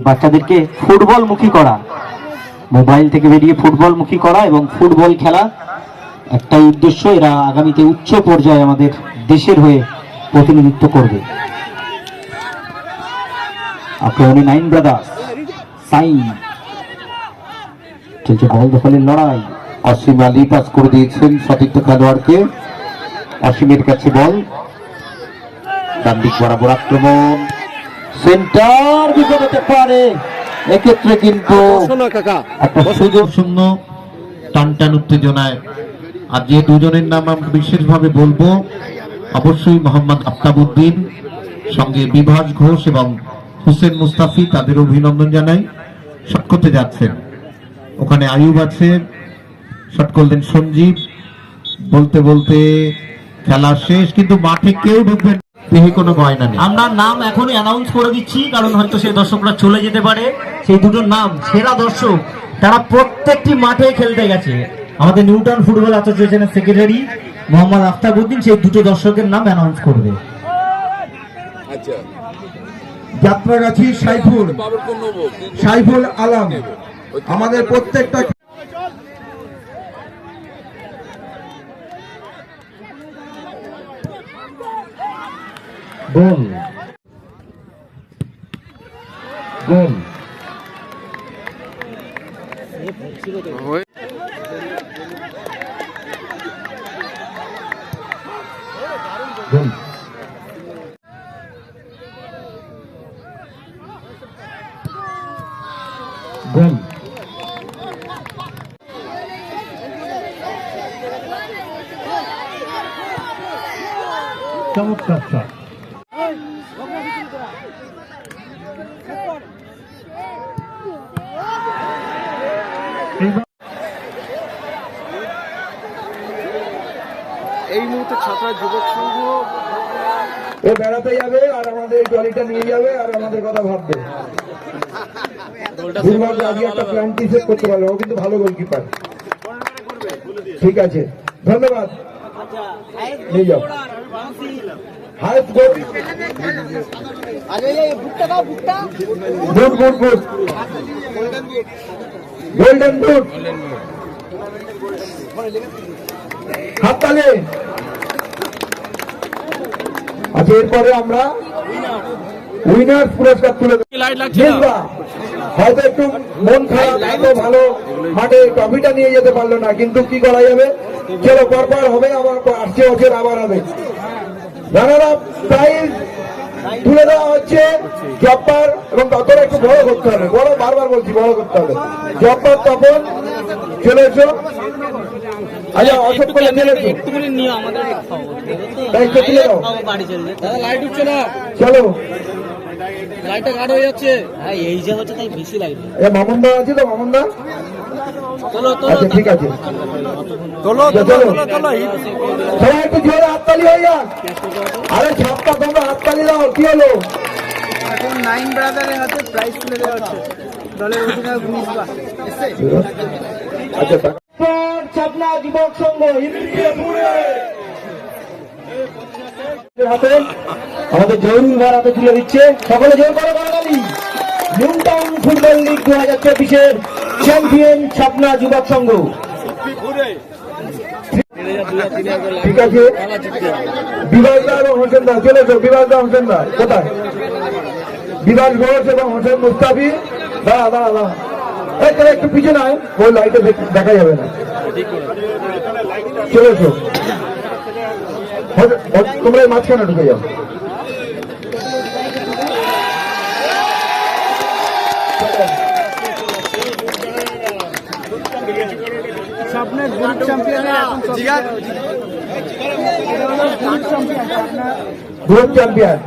বাচ্চাদেরকে ফুটবল মুখী করা। মোবাইল থেকে বেরিয়ে ফুটবল মুখী করা এবং ফুটবল খেলা একটাই উদ্দেশ্য। এরা আগামীতে উচ্চ পর্যায়ে আমাদের দেশের হয়ে প্রতিনিধিত্ব করবে। নাইন ব্রাদার্স, সাইন। চলছে বল দখলের লড়াই। অসীম আলী পাস করে দিয়েছেন সতীর্থ খেলোয়াড়কে। অসীমের কাছে বল। ডান বরাবর আক্রমণ। সেন্টার বিপদ পারে। এক্ষেত্রে কিন্তু সুযোগ শূন্য। টান টান উত্তেজনায়। আর যে দুজনের নাম আমরা বিশেষভাবে বলব অবশ্যই মোহাম্মদ আফতাবউদ্দিন সঙ্গে বিভাস ঘোষ এবং হুসেন মুস্তাফি তাদের অভিনন্দন জানাই। শট করতে যাচ্ছেন। ওখানে আয়ুব আছে। শট করলেন সঞ্জীব। বলতে বলতে খেলা শেষ কিন্তু মাঠে কেউ ঢুকবেন দেহে কোনো গয়না নেই। আমরা নাম এখনই অ্যানাউন্স করে দিচ্ছি কারণ হয়তো সেই দর্শকরা চলে যেতে পারে। সেই দুটোর নাম সেরা দর্শক তারা প্রত্যেকটি মাঠে খেলতে গেছে। আমাদের নিউটন ফুটবল অ্যাসোসিয়েশনের সেক্রেটারি মোহাম্মদ আফতাবউদ্দিন সেই দুটো দর্শকের নাম অ্যানাউন্স করবে। যাত্রাগাছি সাইফুল সাইফুল আলম আমাদের প্রত্যেকটা গোল গোল গোল গোল চমৎকার শট এই মুহূর্তে যুবক সংঘ। ও বেড়াতে যাবে আর আমাদের ট্রলিটা নিয়ে যাবে আর আমাদের কথা ভাববে। আজকে একটা প্ল্যান সেট করতে পারবে ও কিন্তু ভালো গোলকিপার ঠিক আছে ধন্যবাদ। নিয়ে যাও। হায়েস্ট গোল বুট বুট বুট গোল্ডেন বুট হাততালি আচ্ছা এরপরে আমরা উইনার পুরস্কার তুলে। হয়তো একটু মন খারাপ ভালো মাঠে ট্রফিটা নিয়ে যেতে পারল না কিন্তু কি করা যাবে? চলো পরপর হবে আবার আসছে বছর আবার হবে। রানারা প্রাইজ তুলে দেওয়া হচ্ছে জব্বার এবং ততটা একটু বড় করতে হবে। বড় বারবার বলছি বড় করতে হবে। জব্বার তপন চলে এসো আচ্ছা অশোক করে চলে এসো একটুখানি নিও আমাদের দায়িত্ব তুলে দাও বাড়ি চলবে দাদা লাইট উঠছে না। চলো। লাইটটা কাট হয়ে যাচ্ছে। হ্যাঁ এই যে হচ্ছে তাই বেশি লাগবে এ মামুনদা আছে তো মামুনদা? চলো আচ্ছা ঠিক আছে। আচ্ছা, চলো। তোলো সবাই একটু জোরে হাততালি হয়ে যাক। আরে ছাপটা তোমরা হাততালি দাও কি হলো? এখন নাইন ব্রাদারের হাতে প্রাইজ তুলে দেওয়া হচ্ছে। দলের অধিনায়ক মিসবা আচ্ছা ছাপনা যুবক সংঘ হাতে, আমাদের হাতে তুলে দিচ্ছে। সকলে জোর করে Bangali. New Town football league দু হাজার চব্বিশের চ্যাম্পিয়ন ছাপনা যুবক সংঘ। ঠিক আছে। বিভাসদা এবং হোসেনদা চলে এসো। বিভাসদা হোসেনদা কোথায়? বিভাস ঘোষ এবং হোসেন মুস্তাফি। দাঁড়া দাঁড়া দাঁড়া। তোরা একটু পিছনে আয় ওই লাইটে দেখ- দেখা যাবে না। চলে এসো। তোমরা এই মাঝখানে ঢুকে যাও। স্বপ্নের গ্রুপ চ্যাম্পিয়নের এখন গ্রুপ চ্যাম্পিয়ন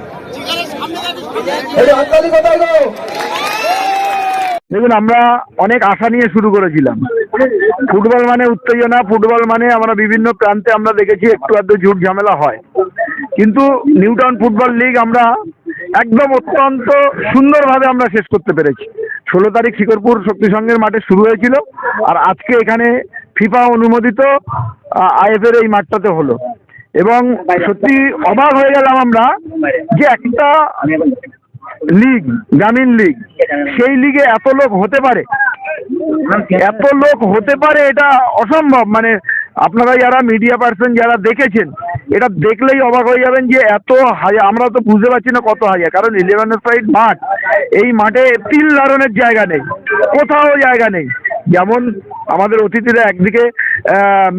এই হাততালি কোথায় গো দেখুন, আমরা অনেক আশা নিয়ে শুরু করেছিলাম। ফুটবল মানে উত্তেজনা, ফুটবল মানে আমরা বিভিন্ন প্রান্তে আমরা দেখেছি একটু আধটু ঝুট ঝামেলা হয়। কিন্তু নিউটাউন ফুটবল লিগ আমরা একদম অত্যন্ত সুন্দরভাবে আমরা শেষ করতে পেরেছি। ষোলো তারিখ শিকরপুর শক্তি সংঘের মাঠে শুরু হয়েছিল আর আজকে এখানে ফিফা অনুমোদিত আইএফের এই মাঠটাতে হলো। এবং সত্যি অবাক হয়ে গেলাম আমরা যে একটা লিগ, গ্রামীণ লীগ, সেই লিগে এত লোক হতে পারে? এত লোক হতে পারে এটা অসম্ভব। মানে আপনারা যারা মিডিয়া পার্সন যারা দেখেছেন, এটা দেখলেই অবাক হয়ে যাবেন যে এত হাজার আমরা তো বুঝতে পারছি না কত হাজার। কারণ ইলেভেন সাইড মাঠ এই মাঠে তিল ধারণের জায়গা নেই, কোথাও জায়গা নেই। যেমন আমাদের অতিথিরা একদিকে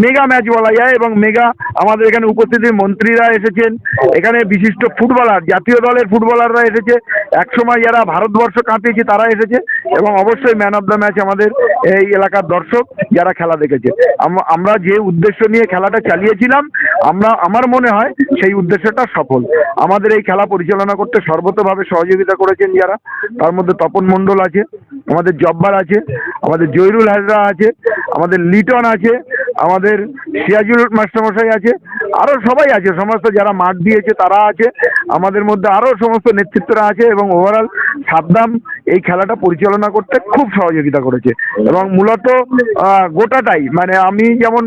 মেগা ম্যাচ বলা যায় এবং মেগা আমাদের এখানে উপস্থিত মন্ত্রীরা এসেছেন। এখানে বিশিষ্ট ফুটবলার, জাতীয় দলের ফুটবলাররা এসেছে। একসময় যারা ভারতবর্ষ কাঁপিয়েছে, তারা এসেছে এবং অবশ্যই ম্যান অফ দ্য ম্যাচ আমাদের এই এলাকার দর্শক যারা খেলা দেখেছে। আমরা যে উদ্দেশ্য নিয়ে খেলাটা চালিয়েছিলাম, আমরা, আমার মনে হয় সেই উদ্দেশ্যটা সফল। আমাদের এই খেলা পরিচালনা করতে সর্বতভাবে সহযোগিতা করেছেন যারা তার মধ্যে তপন মণ্ডল আছে, আমাদের জব্বার আছে, আমাদের জয়রুল হাজরা আছে, আমাদের লিটন আছে, আমাদের সিয়াজুল মাস্টারমশাই আছে আরও সবাই আছে, সমস্ত যারা মাঠ দিয়েছে তারা আছে, আমাদের মধ্যে আরও সমস্ত নেতৃত্বরা আছে এবং ওভারঅল সাবধাম এই খেলাটা পরিচালনা করতে খুব সহযোগিতা করেছে। এবং মূলত গোটাটাই মানে আমি যেমন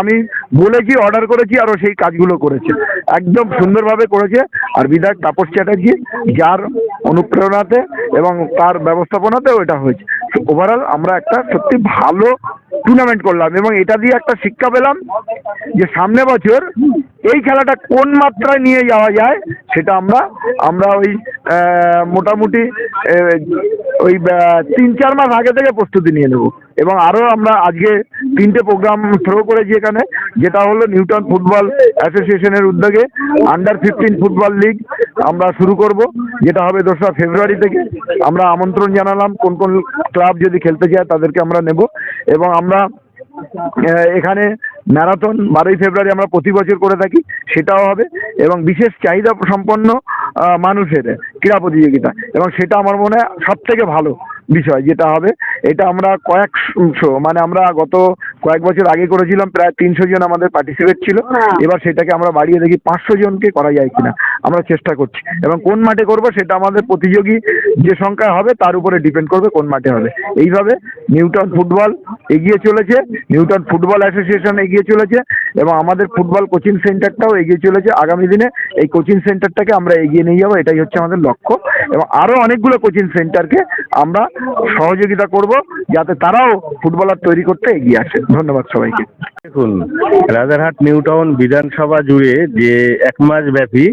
আমি বলেছি অর্ডার করেছি আরও সেই কাজগুলো করেছে। একদম সুন্দরভাবে করেছে। আর বিধায়ক তাপস চ্যাটার্জি, যার অনুপ্রেরণাতে এবং তার ব্যবস্থাপনাতে ওইটা হয়েছে। ওভারঅল আমরা একটা সত্যি ভালো টুর্নামেন্ট করলাম এবং এটা দিয়ে একটা শিক্ষা পেলাম যে সামনে বছর এই খেলাটা কোন মাত্রায় নিয়ে যাওয়া যায় সেটা আমরা আমরা ওই মোটামুটি ওই তিন, চার মাস আগে থেকে প্রস্তুতি নিয়ে নেব। এবং আরও আমরা আজকে তিনটে প্রোগ্রাম থ্রো করেছি এখানে, যেটা হলো নিউটন ফুটবল অ্যাসোসিয়েশনের উদ্যোগে আন্ডার ফিফটিন ফুটবল লিগ আমরা শুরু করব, যেটা হবে দোসরা ফেব্রুয়ারি থেকে। আমরা আমন্ত্রণ জানালাম কোন কোন ক্লাব যদি খেলতে চায় তাদেরকে আমরা নেব। এবং আমরা এখানে ম্যারাথন বারোই ফেব্রুয়ারি আমরা প্রতি বছর করে থাকি, সেটাও হবে এবং বিশেষ চাহিদা সম্পন্ন মানুষের ক্রীড়া প্রতিযোগিতা। এবং সেটা আমার মনে হয় সব থেকে ভালো বিষয় যেটা হবে। এটা আমরা কয়েকশো মানে আমরা গত কয়েক বছর আগে করেছিলাম, প্রায় তিনশো জন আমাদের পার্টিসিপেট ছিল। এবার সেটাকে আমরা বাড়িয়ে দেখি, পাঁচশো জনকে করা যায় কিনা, আমরা চেষ্টা করছি। এবং কোন মাঠে করব সেটা আমাদের প্রতিযোগী যে সংখ্যা হবে, তার উপরে ডিপেন্ড করবে কোন মাঠে হবে। এইভাবে নিউটন ফুটবল এগিয়ে চলেছে, নিউটন ফুটবল অ্যাসোসিয়েশন এগিয়ে চলেছে এবং আমাদের ফুটবল কোচিং সেন্টারটাও এগিয়ে চলেছে। আগামী দিনে এই কোচিং সেন্টারটাকে আমরা এগিয়ে নিয়ে যাব, এটাই হচ্ছে আমাদের লক্ষ্য। এবং আরও অনেকগুলো কোচিং সেন্টারকে আমরা সহযোগিতা করব, যাতে তারাও ফুটবলার তৈরি করতে এগিয়ে আসে। ধন্যবাদ সবাইকে। দেখুন, রাজারহাট নিউটাউন বিধানসভা জুড়ে যে এক মাস ব্যাপী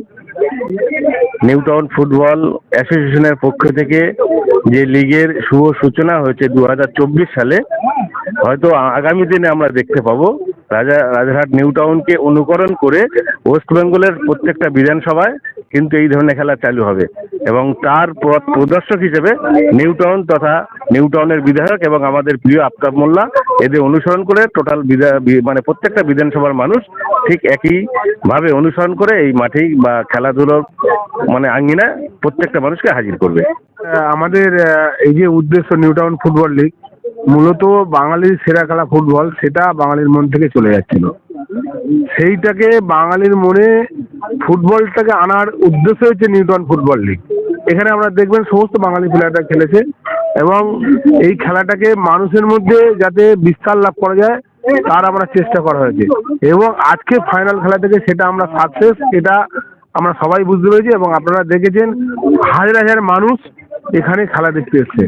নিউটাউন ফুটবল অ্যাসোসিয়েশনের পক্ষ থেকে যে লিগের শুভ সূচনা হয়েছে দু হাজার চব্বিশ সালে হয়তো আগামী দিনে আমরা দেখতে পাবো। রাজা, রাজারহাট নিউটাউনকে অনুকরণ করে ওয়েস্ট বেঙ্গলের প্রত্যেকটা বিধানসভায় কিন্তু এই ধরনের খেলা চালু হবে। এবং তার প্রদর্শক হিসেবে নিউটাউন তথা নিউটাউনের বিধায়ক এবং আমাদের প্রিয় আফতাব মোল্লা এদের অনুসরণ করে টোটাল মানে প্রত্যেকটা বিধানসভার মানুষ ঠিক একইভাবে অনুসরণ করে এই মাঠেই বা খেলাধুলোর মানে আঙ্গিনা প্রত্যেকটা মানুষকে হাজির করবে। আমাদের এই যে উদ্দেশ্য নিউ টাউন ফুটবল লিগ মূলত বাঙালির সেরা খেলা ফুটবল, সেটা বাঙালির মন থেকে চলে যাচ্ছিল। সেইটাকে বাঙালির মনে ফুটবলটাকে আনার উদ্দেশ্য হচ্ছে নিউটন ফুটবল লিগ। এখানে আমরা দেখবেন সমস্ত বাঙালি প্লেয়াররা খেলেছে এবং এই খেলাটাকে মানুষের মধ্যে যাতে বিস্তার লাভ করা যায়, তার আমরা চেষ্টা করা হয়েছে। এবং আজকে ফাইনাল খেলা থেকে সেটা আমরা সাকসেস এটা আমরা সবাই বুঝতে পেরেছি এবং আপনারা দেখেছেন হাজার হাজার মানুষ এখানে খেলা দেখতে এসছে।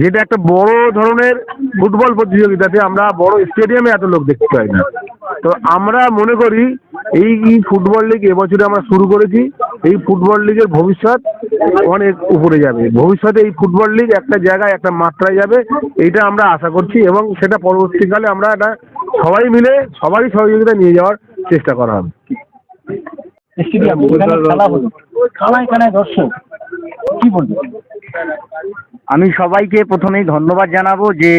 যেটা একটা বড় ধরনের ফুটবল প্রতিযোগিতাতে আমরা বড় স্টেডিয়ামে এত লোক দেখতে পাই না। তো আমরা মনে করি এই ফুটবল লিগ এবছরে আমরা শুরু করেছি, এই ফুটবল লিগের ভবিষ্যৎ অনেক উপরে যাবে। ভবিষ্যতে এই ফুটবল লিগ একটা জায়গায় একটা মাত্রায় যাবে, এইটা আমরা আশা করছি এবং সেটা পরবর্তীকালে আমরা এটা সবাই মিলে সবারই সহযোগিতা নিয়ে যাওয়ার চেষ্টা করা হবে। স্টেডিয়াম খেলা হলো দর্শক, কি বলব আমি সবাইকে প্রথমেই ধন্যবাদ জানাব যে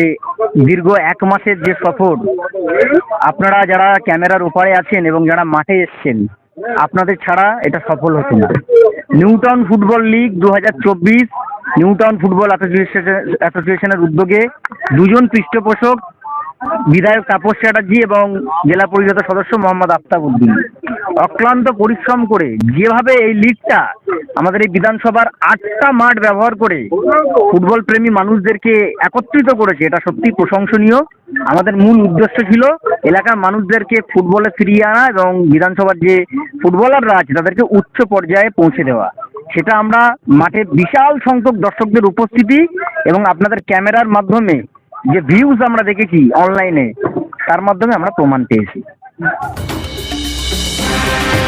দীর্ঘ এক মাসের যে সফর, আপনারা যারা ক্যামেরার ওপারে আছেন এবং যারা মাঠে এসছেন, আপনাদের ছাড়া এটা সফল হতো না। নিউটাউন ফুটবল লিগ দু হাজার চব্বিশ, নিউটাউন ফুটবল অ্যাসোসিয়েশন, অ্যাসোসিয়েশনের উদ্যোগে দুজন পৃষ্ঠপোষক, বিধায়ক তাপস চ্যাটার্জি এবং জেলা পরিষদের সদস্য মোহাম্মদ আফতাব উদ্দিন। অক্লান্ত পরিশ্রম করে যেভাবে এই লিগটা আমাদের এই বিধানসভার আটটা মাঠ ব্যবহার করে ফুটবল প্রেমী মানুষদেরকে একত্রিত করেছে, এটা সত্যি প্রশংসনীয়। আমাদের মূল উদ্দেশ্য ছিল এলাকার মানুষদেরকে ফুটবলে ফিরিয়ে আনা এবং বিধানসভার যে ফুটবলাররা আছে তাদেরকে উচ্চ পর্যায়ে পৌঁছে দেওয়া। সেটা আমরা মাঠে বিশাল সংখ্যক দর্শকদের উপস্থিতি এবং আপনাদের ক্যামেরার মাধ্যমে যে ভিউজ আমরা দেখেছি অনলাইনে তার মাধ্যমে আমরা প্রমাণ পেয়েছি। Thank you.